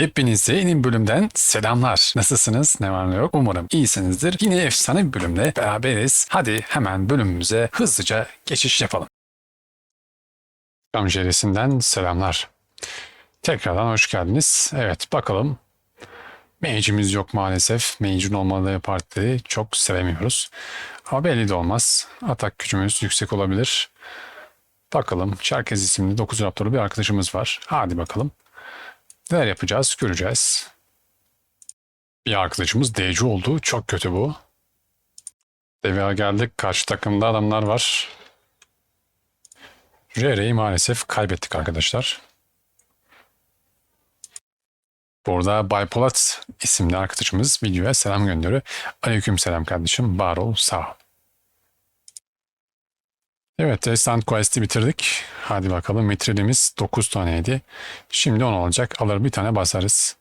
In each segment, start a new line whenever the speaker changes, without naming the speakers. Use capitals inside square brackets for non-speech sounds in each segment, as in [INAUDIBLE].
Hepinize yeni bölümden selamlar. Nasılsınız? Ne var ne yok? Umarım iyisinizdir. Yine efsane bir bölümle beraberiz. Hadi hemen bölümümüze hızlıca geçiş yapalım. Kamjeresinden selamlar. Tekrardan hoş geldiniz. Evet bakalım. Mage'imiz yok maalesef. Mage'in olmadığı partileri çok sevemiyoruz. Ama belli de olmaz. Atak gücümüz yüksek olabilir. Bakalım. Çerkez isimli 9 raptorlu bir arkadaşımız var. Hadi bakalım. Neler yapacağız göreceğiz. Bir arkadaşımız DC oldu. Çok kötü bu. DVA geldik. Karşı takımda adamlar var. RR'yi maalesef kaybettik arkadaşlar. Burada Baypolat isimli arkadaşımız videoya selam gönderiyor. Aleyküm selam kardeşim. Var ol, sağ ol. Evet, Descent Quest'i bitirdik. Hadi bakalım mitrilimiz 9 taneydi. Şimdi 10 olacak. Alır bir tane basarız.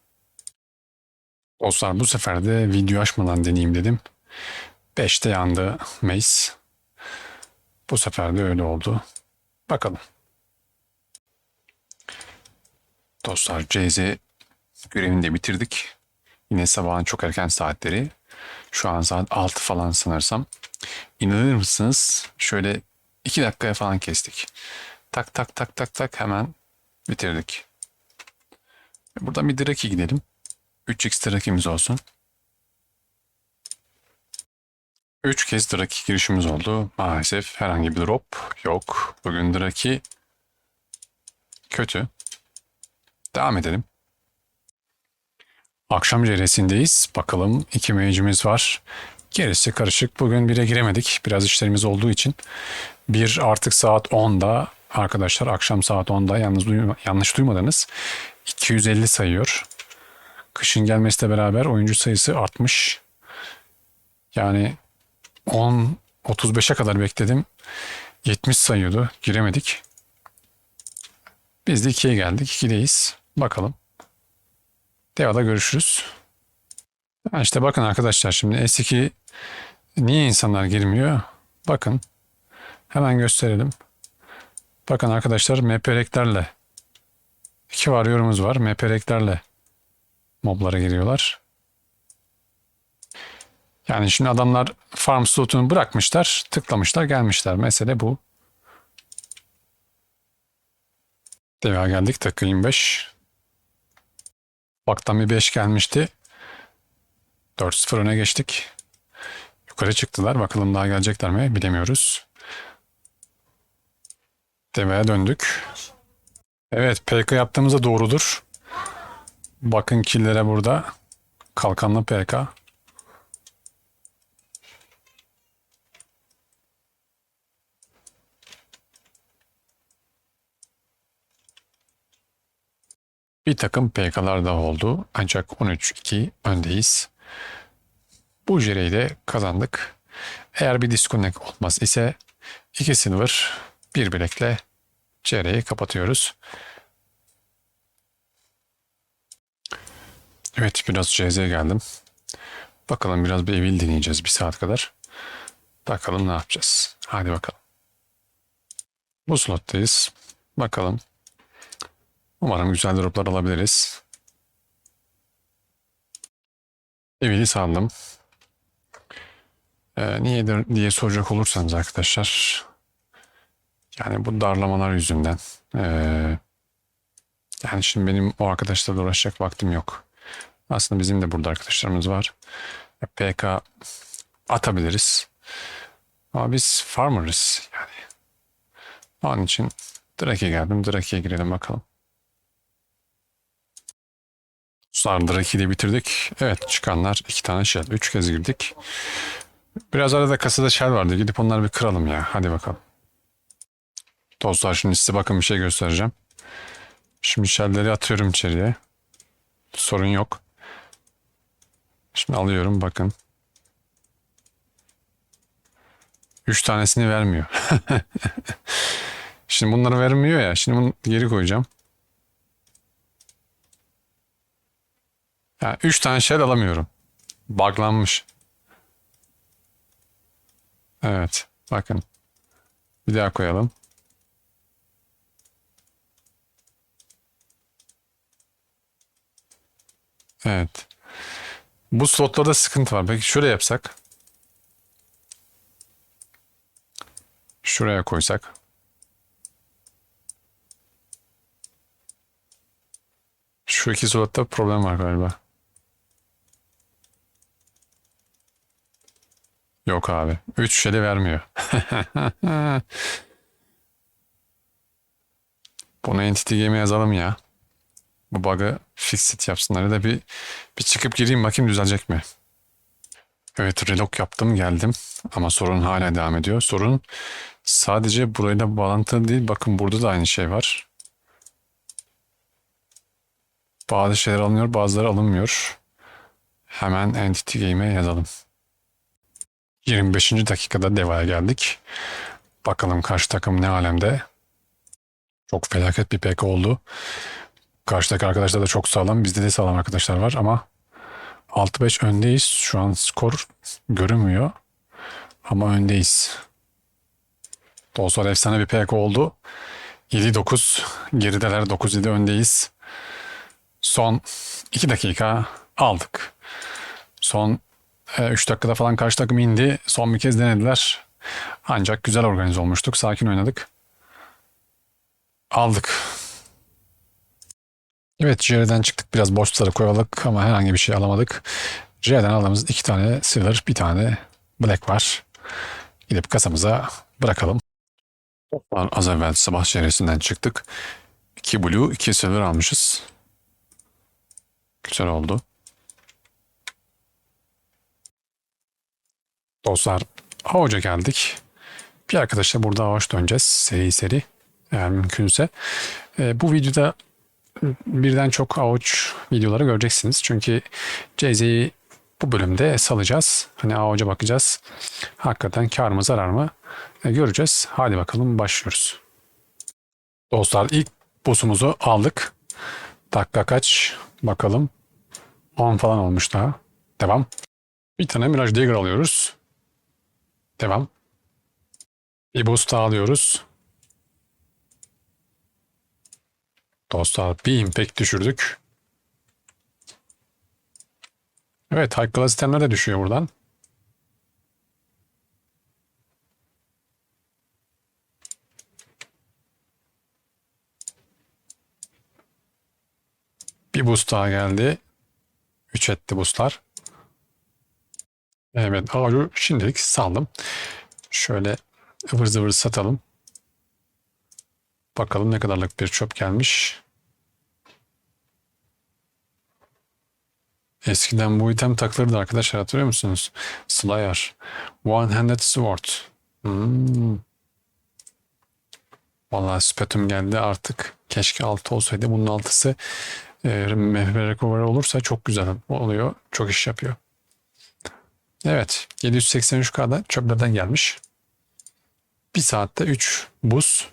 Dostlar bu sefer de video açmadan deneyeyim dedim. 5'te yandı Mace. Bu sefer de öyle oldu. Bakalım. Dostlar CZ görevini de bitirdik. Yine sabahın çok erken saatleri. Şu an saat 6 falan sanırsam. İnanır mısınız? Şöyle 2 dakikaya falan kestik. Tak tak tak tak tak hemen bitirdik. Buradan bir Draki gidelim. 3x Draki'miz olsun. 3 kez Draki girişimiz oldu. Maalesef herhangi bir drop yok. Bugün Draki kötü. Devam edelim. Akşam ceresindeyiz. Bakalım iki mage'imiz var. Gerisi karışık. Bugün bire giremedik. Biraz işlerimiz olduğu için. Bir artık saat 10'da arkadaşlar akşam saat 10'da yalnız duyma, yanlış duymadınız. 250 sayıyor. Kışın gelmesiyle beraber oyuncu sayısı artmış. Yani 10 35'e kadar bekledim. 70 sayıyordu. Giremedik. Biz de 2'ye geldik. 2'deyiz. Bakalım. Devada görüşürüz. Ha işte bakın arkadaşlar şimdi S2 niye insanlar girmiyor? Bakın. Hemen gösterelim. Bakın arkadaşlar MPR'lerle iki varyorumuz var. MPR'lerle moblara giriyorlar. Yani şimdi adamlar farm slotunu bırakmışlar, tıklamışlar, gelmişler. Mesele bu. Deva geldik. Dakika 25. Baktan bir 5 gelmişti. 4-0 öne geçtik. Yukarı çıktılar. Bakalım daha gelecekler mi bilemiyoruz. Deveye döndük. Evet PK yaptığımızda doğrudur. Bakın killere burada. Kalkanlı PK. Bir takım PK'lar da oldu. Ancak 13-2 öndeyiz. Bu jereyi de kazandık. Eğer bir disconnect olmaz ise 2 silver, 1 bilekle jereyi kapatıyoruz. Evet biraz CZ'ye geldim. Bakalım biraz bir evil deneyeceğiz bir saat kadar. Bakalım ne yapacağız. Hadi bakalım. Bu slottayız. Bakalım. Umarım güzel droplar alabiliriz. Evil'i saldım. Ee, niye diye soracak olursanız arkadaşlar. Yani bu darlamalar yüzünden. Ee, yani şimdi benim o arkadaşlarla uğraşacak vaktim yok. Aslında bizim de burada arkadaşlarımız var. PK atabiliriz. Ama biz farmer'ız yani. Onun için Drake'e geldim. Drake'e girelim bakalım. Dostlar Drake'i de bitirdik. Evet çıkanlar iki tane shell. Üç kez girdik. Biraz arada kasada shell vardı. Gidip onları bir kıralım ya. Hadi bakalım. Dostlar şimdi size bakın bir şey göstereceğim. Şimdi shell'leri atıyorum içeriye. Sorun yok. Şimdi alıyorum bakın. Üç tanesini vermiyor. [LAUGHS] Şimdi bunları vermiyor ya. Şimdi bunu geri koyacağım. Yani üç tane shell alamıyorum. Buglanmış. Evet. Bakın. Bir daha koyalım. Evet. Bu slotlarda sıkıntı var. Peki şöyle yapsak. Şuraya koysak. Şu iki slotta problem var galiba. Yok abi. 3 şeli vermiyor. [LAUGHS] Bunu Entity Game'e yazalım ya. Bu bug'ı fixit yapsınlar. Ya da bir, bir çıkıp gireyim bakayım düzelecek mi? Evet relog yaptım geldim. Ama sorun hala devam ediyor. Sorun sadece burayla bağlantılı değil. Bakın burada da aynı şey var. Bazı şeyler alınıyor bazıları alınmıyor. Hemen Entity Game'e yazalım. 25. dakikada Deva'ya geldik. Bakalım karşı takım ne alemde. Çok felaket bir PK oldu. Karşıdaki arkadaşlar da çok sağlam. Bizde de sağlam arkadaşlar var ama 6-5 öndeyiz. Şu an skor görünmüyor. Ama öndeyiz. Dostlar efsane bir PK oldu. 7-9 gerideler 9-7 öndeyiz. Son 2 dakika aldık. Son 3 dakikada falan karşı takım indi. Son bir kez denediler. Ancak güzel organize olmuştuk. Sakin oynadık. Aldık. Evet Jerry'den çıktık. Biraz boşları koyalım ama herhangi bir şey alamadık. Jerry'den aldığımız iki tane silver, bir tane black var. Gidip kasamıza bırakalım. Az evvel sabah çevresinden çıktık. 2 blue, 2 silver almışız. Güzel oldu. Dostlar Avuca geldik. Bir arkadaşla burada Avaç döneceğiz seri seri eğer mümkünse. E, bu videoda birden çok avuç videoları göreceksiniz. Çünkü CZ'yi bu bölümde salacağız. Hani avuca bakacağız. Hakikaten kar mı zarar mı e, göreceğiz. Hadi bakalım başlıyoruz. Dostlar ilk boss'umuzu aldık. Dakika kaç bakalım. 10 falan olmuş daha. Devam. Bir tane Mirage Dagger alıyoruz. Devam. Bir boost alıyoruz. Dostlar bir impact düşürdük. Evet high class itemler de düşüyor buradan. Bir boost daha geldi. 3 etti boostlar. Evet ağacı şimdilik saldım. Şöyle ıvır zıvır satalım. Bakalım ne kadarlık bir çöp gelmiş. Eskiden bu item takılırdı arkadaşlar hatırlıyor musunuz? Slayer. One-handed sword. Hmm. Vallahi spetum geldi artık. Keşke altı olsaydı. Bunun altısı e, mehve recover olursa çok güzel oluyor. Çok iş yapıyor. Evet. 783K'da çöplerden gelmiş. Bir saatte 3 buz,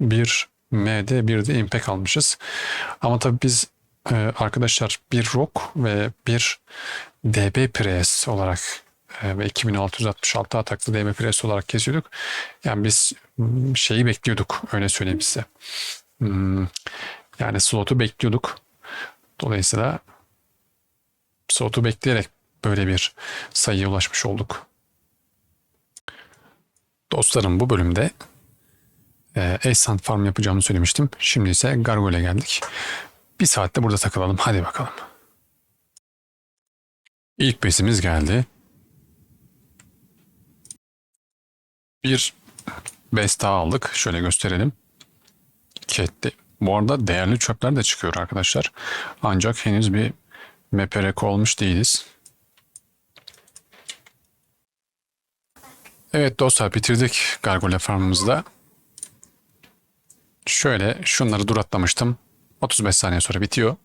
1 MD, 1 de impact almışız. Ama tabii biz e, arkadaşlar bir rock ve bir DB press olarak e, ve 2666 ataklı DB press olarak kesiyorduk. Yani biz m, şeyi bekliyorduk öyle söyleyeyim size. Hmm, yani slotu bekliyorduk. Dolayısıyla slotu bekleyerek böyle bir sayıya ulaşmış olduk. Dostlarım bu bölümde e, Farm yapacağımı söylemiştim. Şimdi ise Gargoyle'e geldik. Bir saatte burada takılalım. Hadi bakalım. İlk besimiz geldi. Bir bes daha aldık. Şöyle gösterelim. İki etti. Bu arada değerli çöpler de çıkıyor arkadaşlar. Ancak henüz bir meperek olmuş değiliz. Evet dostlar bitirdik Gargoyle farmımızda. Şöyle şunları dur atlamıştım. 35 saniye sonra bitiyor.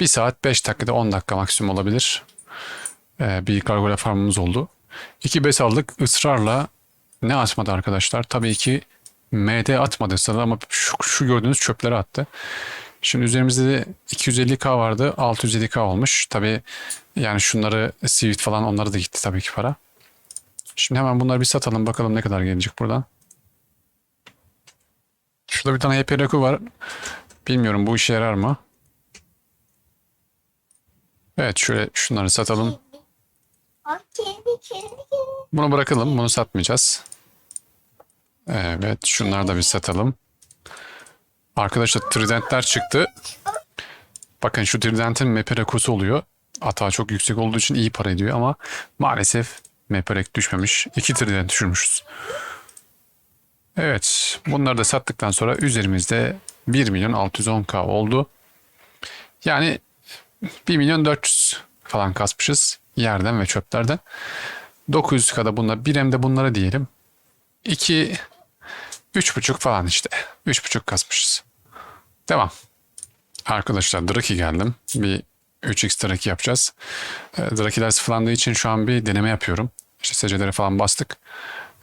1 saat 5 dakikada 10 dakika maksimum olabilir. Ee, bir Gargoyle farmımız oldu. 2 bes aldık. ısrarla ne atmadı arkadaşlar? Tabii ki MD atmadı sırada ama şu, şu gördüğünüz çöpleri attı. Şimdi üzerimizde de 250k vardı. 650k olmuş. Tabii yani şunları Swift falan onları da gitti tabii ki para. Şimdi hemen bunları bir satalım bakalım ne kadar gelecek buradan. Şurada bir tane HP Raku var. Bilmiyorum bu işe yarar mı? Evet şöyle şunları satalım. Bunu bırakalım. Bunu satmayacağız. Evet şunları da bir satalım. Arkadaşlar tridentler çıktı. Bakın şu tridentin meperekosu oluyor. Atağı çok yüksek olduğu için iyi para ediyor ama maalesef meperek düşmemiş. İki trident düşürmüşüz. Evet bunları da sattıktan sonra üzerimizde 1 milyon 610k oldu. Yani 1 milyon 400 falan kasmışız yerden ve çöplerden. 900 kada bunlar bir hem de bunlara diyelim. 2 3,5 falan işte. 3,5 kasmışız. Devam. Arkadaşlar Draki geldim. Bir 3x Draki yapacağız. E, Drakiler sıfırlandığı için şu an bir deneme yapıyorum. İşte seceleri falan bastık.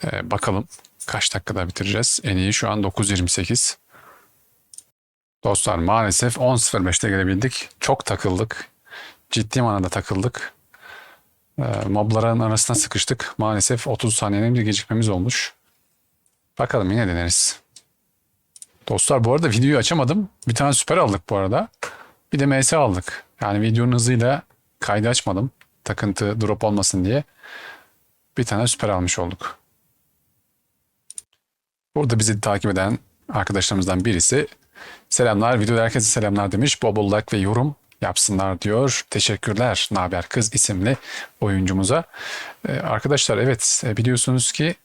E, bakalım kaç dakikada bitireceğiz. En iyi şu an 9.28. Dostlar maalesef 10.05'te gelebildik. Çok takıldık. Ciddi manada takıldık. E, mobların arasına sıkıştık. Maalesef 30 saniyenin bir gecikmemiz olmuş. Bakalım yine deneriz. Dostlar bu arada videoyu açamadım. Bir tane süper aldık bu arada. Bir de MS aldık. Yani videonun hızıyla kaydı açmadım. Takıntı drop olmasın diye. Bir tane süper almış olduk. Burada bizi takip eden arkadaşlarımızdan birisi selamlar videoda herkese selamlar demiş. Bol bol like ve yorum yapsınlar diyor. Teşekkürler Naber Kız isimli oyuncumuza. Ee, arkadaşlar evet e, biliyorsunuz ki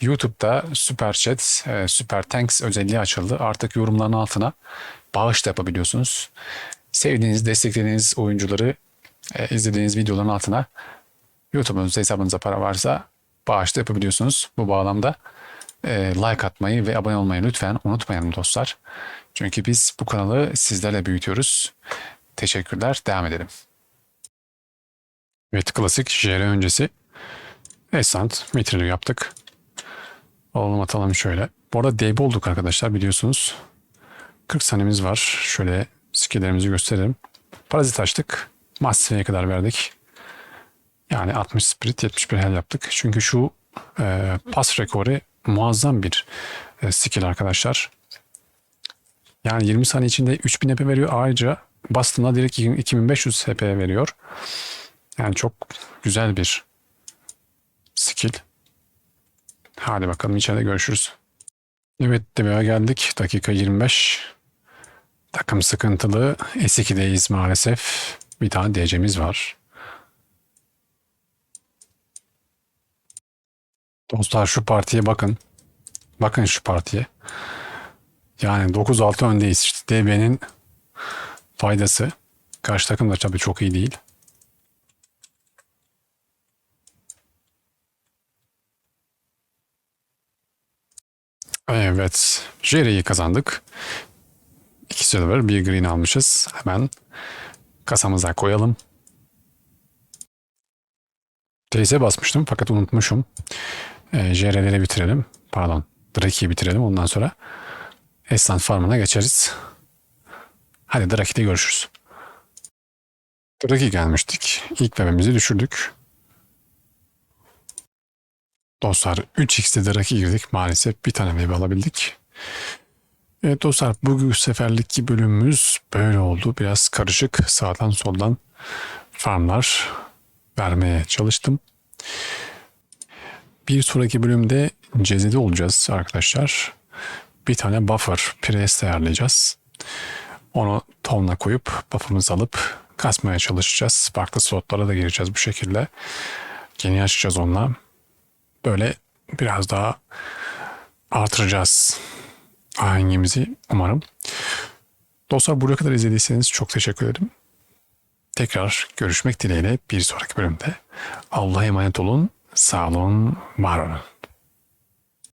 YouTube'da Super Chat, e, Super Thanks özelliği açıldı. Artık yorumların altına bağış da yapabiliyorsunuz. Sevdiğiniz, desteklediğiniz oyuncuları e, izlediğiniz videoların altına YouTube'unuzda hesabınıza para varsa bağış da yapabiliyorsunuz. Bu bağlamda e, like atmayı ve abone olmayı lütfen unutmayalım dostlar. Çünkü biz bu kanalı sizlerle büyütüyoruz. Teşekkürler. Devam edelim. Evet klasik JR öncesi Esant Mitrili yaptık. Alalım atalım şöyle. Bu arada deb olduk arkadaşlar biliyorsunuz. 40 saniyemiz var. Şöyle skillerimizi gösterelim. Parazit açtık. Master'e kadar verdik. Yani 60 spirit 71 hel yaptık. Çünkü şu e, pas rekoru muazzam bir e, skill arkadaşlar. Yani 20 saniye içinde 3000 HP veriyor. Ayrıca bastığında direkt 2500 HP veriyor. Yani çok güzel bir skill. Hadi bakalım içeride görüşürüz. Evet DBA geldik. Dakika 25. Takım sıkıntılı. S2'deyiz maalesef. Bir tane DC'miz var. Dostlar şu partiye bakın. Bakın şu partiye. Yani 9-6 öndeyiz. İşte DB'nin faydası. Karşı takım da tabii çok iyi değil. Evet. Jerry'yi kazandık. İki silver, bir green almışız. Hemen kasamıza koyalım. TS basmıştım fakat unutmuşum. E, bitirelim. Pardon. Draki'yi bitirelim. Ondan sonra Eslan Farm'ına geçeriz. Hadi Draki'de görüşürüz. Draki gelmiştik. İlk bebemizi düşürdük. Dostlar 3x'de Draki girdik. Maalesef bir tane meyve alabildik. Evet dostlar bugün seferlikki bölümümüz böyle oldu. Biraz karışık sağdan soldan farmlar vermeye çalıştım. Bir sonraki bölümde cezede olacağız arkadaşlar. Bir tane buffer press ayarlayacağız. Onu tonla koyup buff'ımızı alıp kasmaya çalışacağız. Farklı slotlara da gireceğiz bu şekilde. Yeni açacağız onunla. Böyle biraz daha artıracağız ahengimizi umarım. Dostlar buraya kadar izlediyseniz çok teşekkür ederim. Tekrar görüşmek dileğiyle bir sonraki bölümde. Allah'a emanet olun. Sağ olun, var olun.